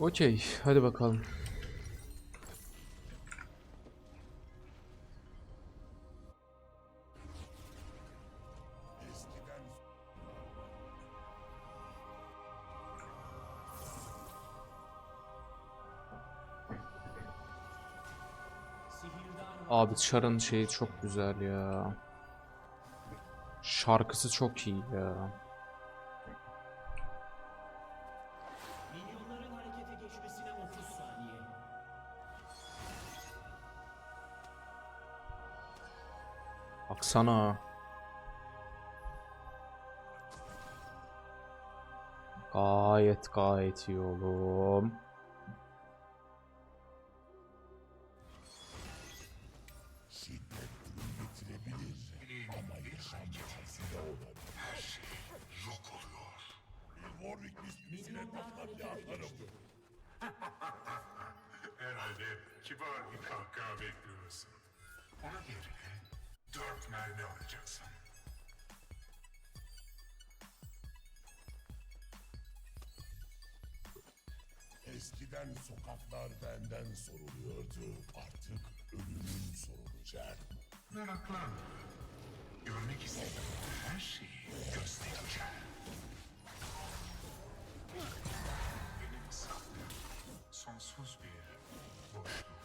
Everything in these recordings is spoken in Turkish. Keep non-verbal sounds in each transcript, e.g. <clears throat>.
Okey, hadi bakalım. Abi Char'ın şeyi çok güzel ya. Şarkısı çok iyi ya. Baksana. Gayet gayet iyi oğlum. Herhalde kibar bir kahkaha bekliyorsun. Onun yerine mermi alacaksın. Eskiden sokaklar benden soruluyordu. Artık ölümün sorulacak. Meraklanma. Görmek istediğin her şeyi göstereceğim. Benim sabrım sonsuz bir boşluk.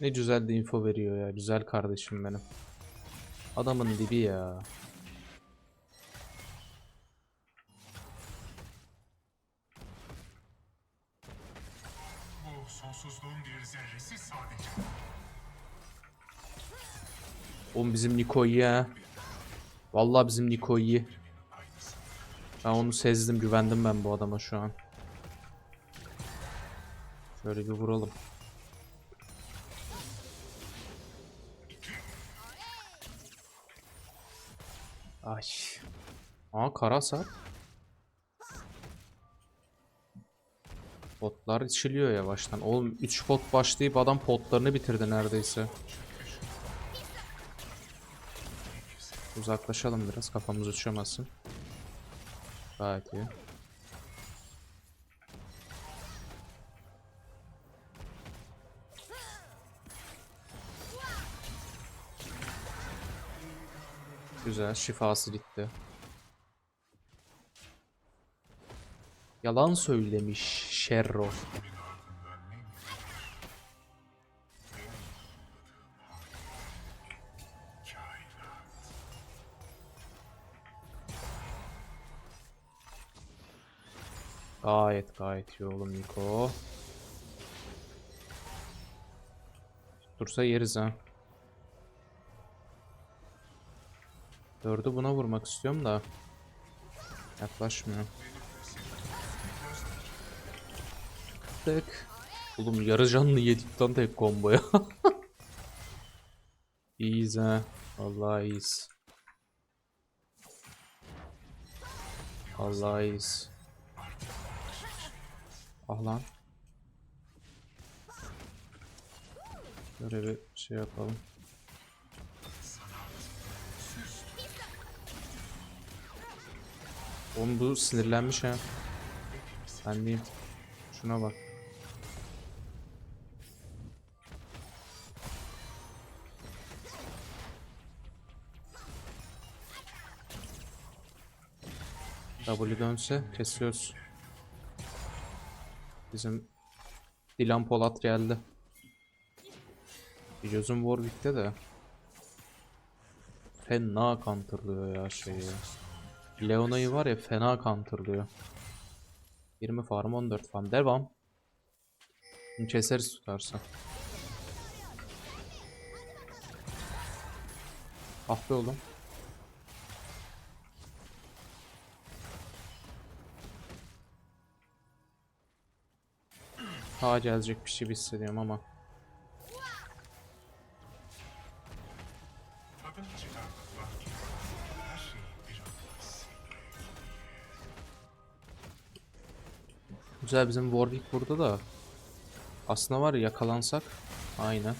Ne güzel de info veriyor ya. Güzel kardeşim benim. Adamın dibi ya. Bu sonsuzluğun bir zerresi sadece. Oğlum bizim Niko iyi ha. Vallahi bizim Niko iyi. Aynısı. Ben onu sezdim, güvendim ben bu adama şu an. Şöyle bir vuralım. Ay. Aa karasat. Potlar içiliyor yavaştan. Oğlum 3 pot başlayıp adam potlarını bitirdi neredeyse. Uzaklaşalım biraz kafamız uçamasın. Gayet iyi. Güzel şifası gitti. Yalan söylemiş. Kainat. Gayet gayet iyi oğlum Niko. Dursa yeriz ha. Dördü buna vurmak istiyorum da. Yaklaşmıyor. Tık. Oğlum yarı canlı yedik lan tek komboya. <laughs> iyiyiz ha. Vallahi iyiyiz. Vallahi iyiyiz. Ah lan. Böyle bir şey yapalım. Oğlum bu sinirlenmiş ha. Ben diyeyim. Şuna bak. W dönse kesiyoruz. Bizim Dilan Polat geldi. Gözüm Warwick'te de. Fena counterlıyor ya şeyi. Leona'yı var ya fena counterlıyor. 20 farm 14 farm. Devam. Bunu keseriz tutarsa. Ah be oğlum. Daha gelecek bir şey hissediyorum ama. Güzel bizim Warwick burada da. Aslında var ya yakalansak. Aynen.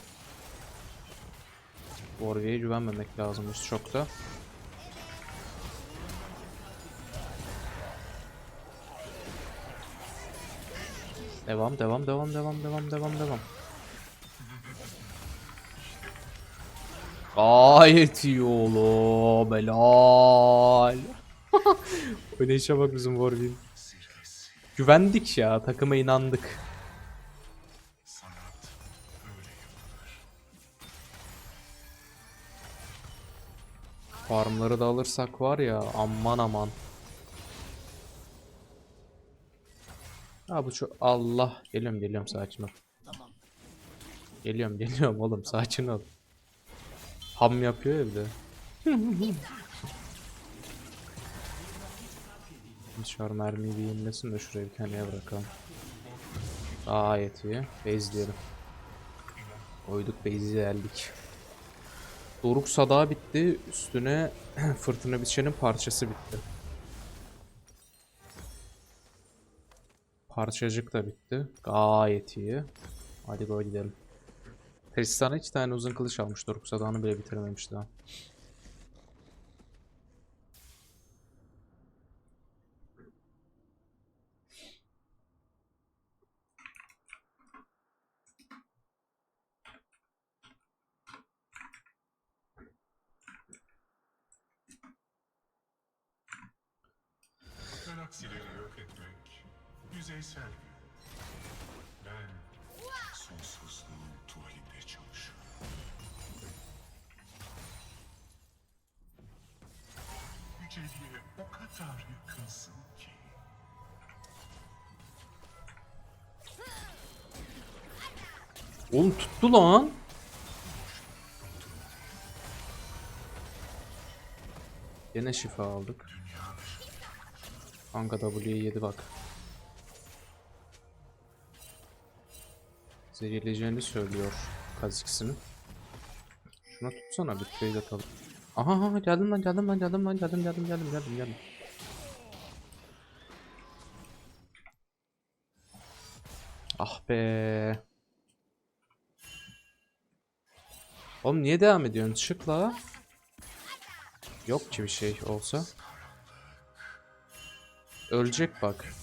Warwick'e güvenmemek lazımmış çok da. Devam, devam, devam, devam, devam, devam, devam. Gayet iyi oğlum. Helal. <laughs> Oynayışa bak bizim Warwick'in. Güvendik ya. Takıma inandık. Farmları da alırsak var ya aman aman. Ha bu şu Allah geliyorum geliyorum sakin ol. Geliyorum geliyorum oğlum sakin ol. Ham yapıyor ya bir de. Dışarı mermiyi bir yenilesin de şuraya bir tane bırakalım. Gayet iyi. Base diyelim. Koyduk base'i geldik. Doruk Sadağı bitti. Üstüne <clears throat> Fırtına Biçen'in parçası bitti. Parçacık da bitti. Gayet iyi. Hadi go gidelim. Tristan'a iki tane uzun kılıç almış. Doruk Sadağı'nı bile bitirememiş daha. Galaksileri yok etmek yüzeysel. Ben sonsuzluğun tuvalinde çalışıyorum. Yüceliğe o kadar yakınsın ki. Oğlum tuttu lan. Yine şifa aldık. Kanka W'yi yedi bak. Zehirleyeceğini söylüyor Kha'Zix'in. Şuna tutsana bir trade atalım. Aha aha geldim lan geldim lan geldim lan geldim geldim geldim geldim geldim. Ah be. Oğlum niye devam ediyorsun? Çık la. Yok ki bir şey olsa. Ölecek bak.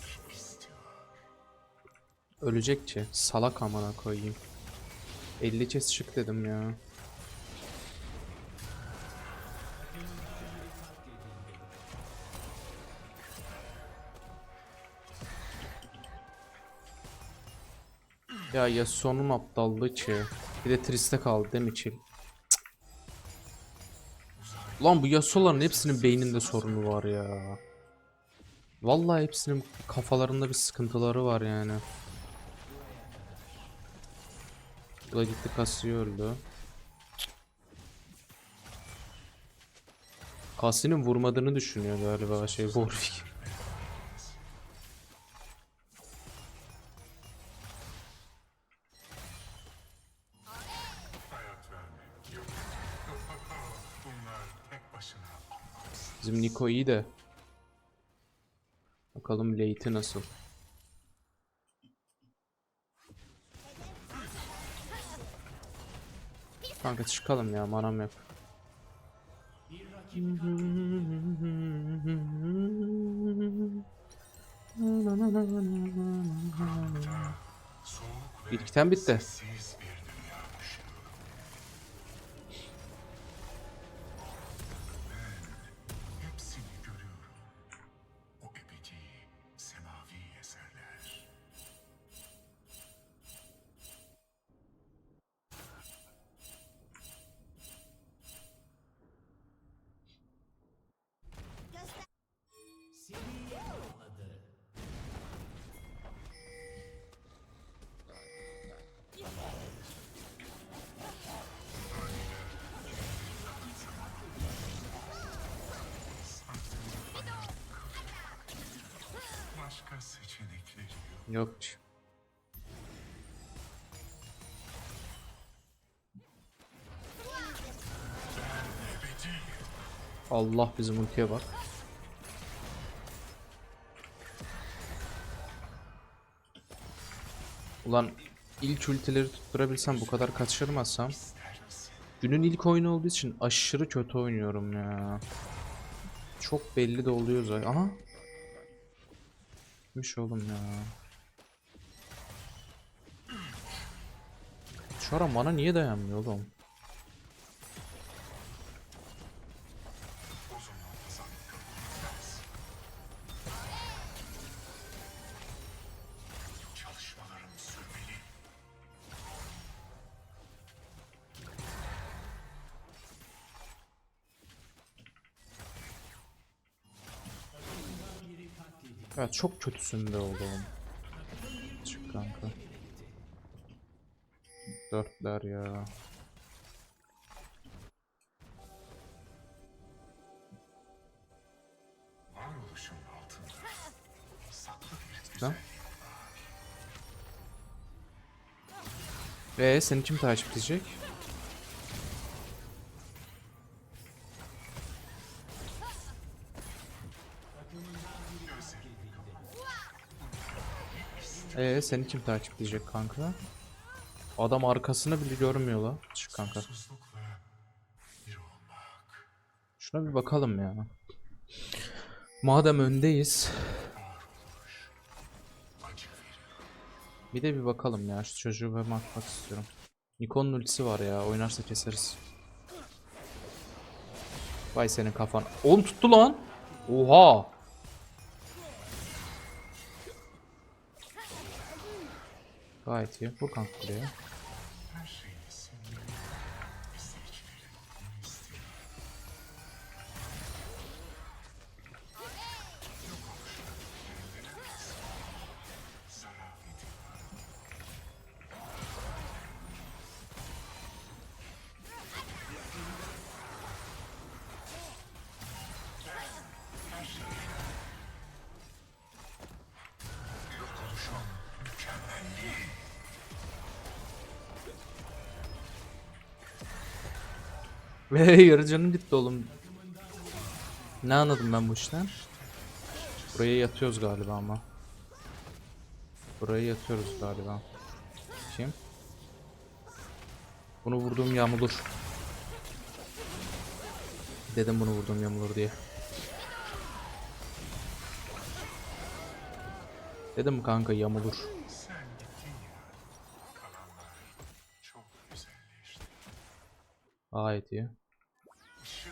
Ölecek ki. Salak amına koyayım. 50 kez çık dedim ya. Ya Yasuo'nun aptallığı ki. Bir de Triste kaldı değil mi Çil? Lan bu Yasuo'ların hepsinin beyninde sorunu var ya. Vallahi hepsinin kafalarında bir sıkıntıları var yani. Bu da gitti Cassio öldü. Cassie'nin vurmadığını düşünüyor galiba şey Warwick. Bizim Niko iyi de. Bakalım late'i nasıl. Kanka çıkalım ya manam yok. Bitkiten bitti. Seçenekleri yok. Yok. ki. Ebedi. Allah bizim ultiye bak. Ulan ilk ultileri tutturabilsem bu kadar misin? Günün ilk oyunu olduğu için aşırı kötü oynuyorum ya. Çok belli de oluyor zaten. Aha. Gitmiş oğlum ya. Şara bana niye dayanmıyor oğlum? Evet çok kötüsün de oğlum. Çık kanka. Dörtler ya. Güzellik Ve seni kim takip edecek? Ee seni kim takip edecek kanka? Adam arkasını bile görmüyor la. Çık kanka. Şuna bir bakalım ya. Madem öndeyiz. Bir de bir bakalım ya. Şu çocuğu ben bakmak istiyorum. Nikon'un ultisi var ya. Oynarsa keseriz. Vay senin kafan. Oğlum tuttu lan. Oha. Gayet iyi. Vur kanka buraya. Yarı canım gitti oğlum. Ne anladım ben bu işten? Buraya yatıyoruz galiba ama. Buraya yatıyoruz galiba. Kim? Bunu vurduğum yağmurur. Dedim bunu vurduğum yağmurur diye. Dedim kanka yamulur. Işıl ışıl.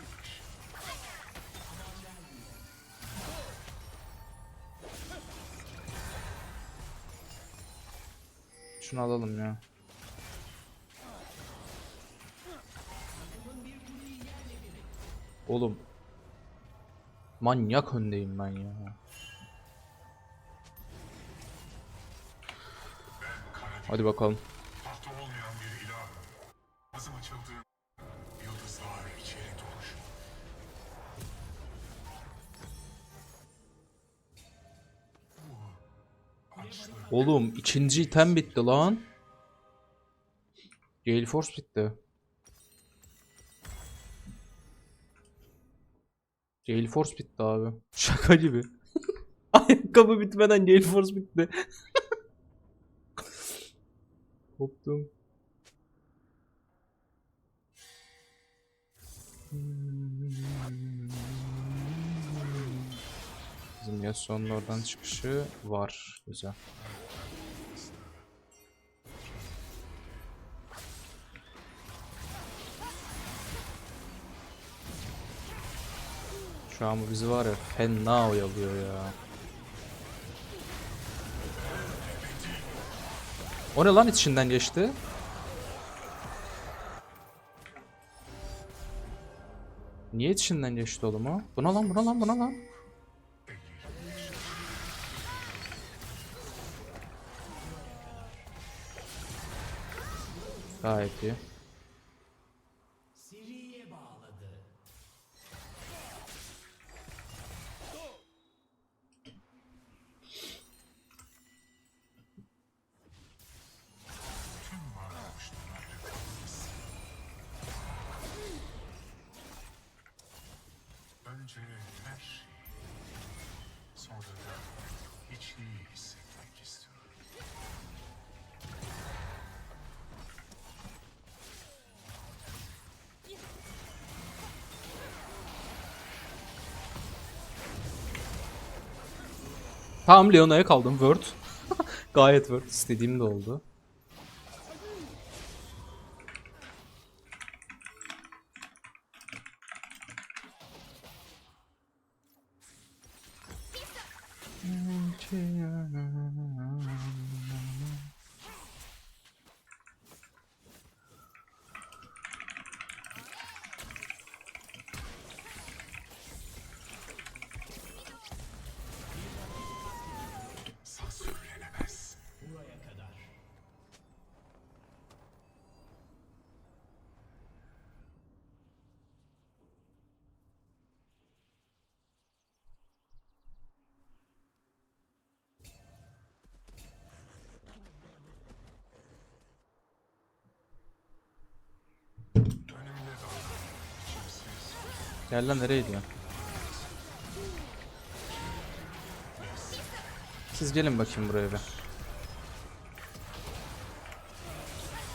Şunu alalım ya. Oğlum. Manyak öndeyim ben ya. Hadi bakalım. Oğlum ikinci item bitti lan. Gale Force bitti. Gale Force bitti abi. Şaka gibi. <laughs> Ayakkabı bitmeden Gale Force bitti. <laughs> Koptum. Bizim Yasuo'nun oradan çıkışı var. Güzel. Şu an bu bizi var ya fena oyalıyor ya. O ne lan içinden geçti? Niye içinden geçti oğlum o? Buna lan buna lan buna lan. Gayet iyi. Tamam Leona'ya kaldım. Word. <laughs> Gayet Word. İstediğim de oldu. Gel lan nereye gidiyorsun? Siz gelin bakayım buraya bir.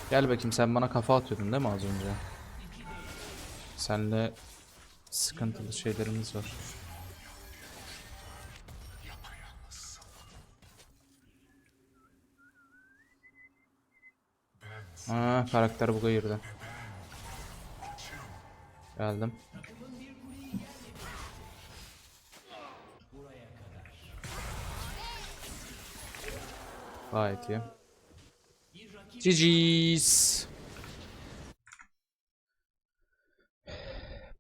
Gel bakayım sen bana kafa atıyordun değil mi az önce? Senle sıkıntılı şeylerimiz var. Aa karakter buga girdi. Geldim. Gayet iyi. GG's.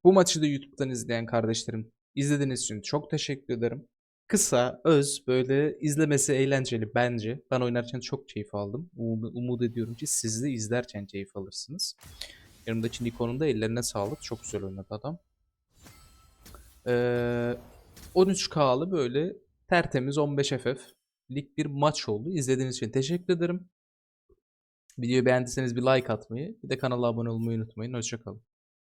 Bu maçı da YouTube'dan izleyen kardeşlerim izlediğiniz için çok teşekkür ederim. Kısa, öz, böyle izlemesi eğlenceli bence. Ben oynarken çok keyif aldım. Umut, umut ediyorum ki siz de izlerken keyif alırsınız. Yanımdaki Nikon'un da ellerine sağlık. Çok güzel oynadı adam. Ee, 13K'lı böyle tertemiz 15 FF lig bir maç oldu. İzlediğiniz için teşekkür ederim. Videoyu beğendiyseniz bir like atmayı, bir de kanala abone olmayı unutmayın. Hoşçakalın.